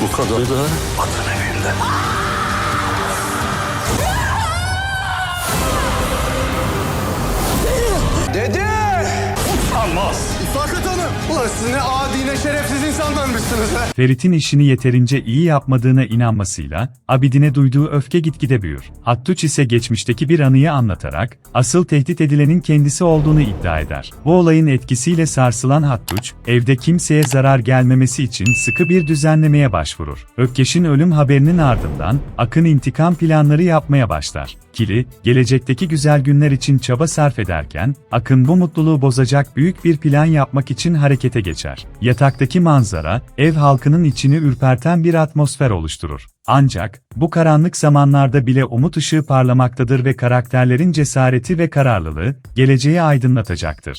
Bu kadar da atın evinde. İfakat Hanım! Ulan siz ne adi ne şerefsiz insanlarmışsınız ha! Ferit'in işini yeterince iyi yapmadığına inanmasıyla Abidin'e duyduğu öfke gitgide büyür. Hattuç ise geçmişteki bir anıyı anlatarak asıl tehdit edilenin kendisi olduğunu iddia eder. Bu olayın etkisiyle sarsılan Hattuç, evde kimseye zarar gelmemesi için sıkı bir düzenlemeye başvurur. Ökkeş'in ölüm haberinin ardından Akın intikam planları yapmaya başlar. Kili, gelecekteki güzel günler için çaba sarf ederken, Akın bu mutluluğu bozacak büyük bir plan yapmak için harekete geçer. Yataktaki manzara, ev halkının içini ürperten bir atmosfer oluşturur. Ancak, bu karanlık zamanlarda bile umut ışığı parlamaktadır ve karakterlerin cesareti ve kararlılığı, geleceği aydınlatacaktır.